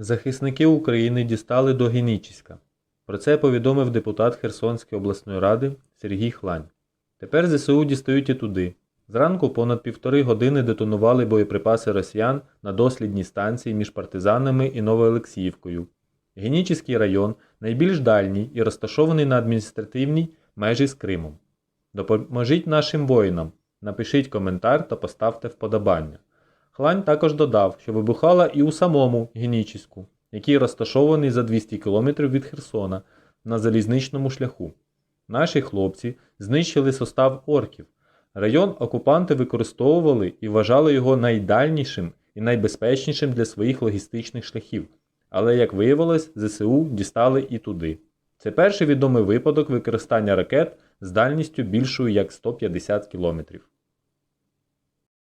Захисники України дістали до Генічіська. Про це повідомив депутат Херсонської обласної ради Сергій Хлань. Тепер ЗСУ дістають і туди. Зранку понад півтори години детонували боєприпаси росіян на дослідній станції між партизанами і Новоолексіївкою. Генічіський район найбільш дальній і розташований на адміністративній межі з Кримом. Допоможіть нашим воїнам, напишіть коментар та поставте вподобання. Хлань також додав, що вибухала і у самому Генічіську, який розташований за 200 км від Херсона на залізничному шляху. Наші хлопці знищили состав орків. Район окупанти використовували і вважали його найдальнішим і найбезпечнішим для своїх логістичних шляхів. Але, як виявилось, ЗСУ дістали і туди. Це перший відомий випадок використання ракет з дальністю більшою як 150 км.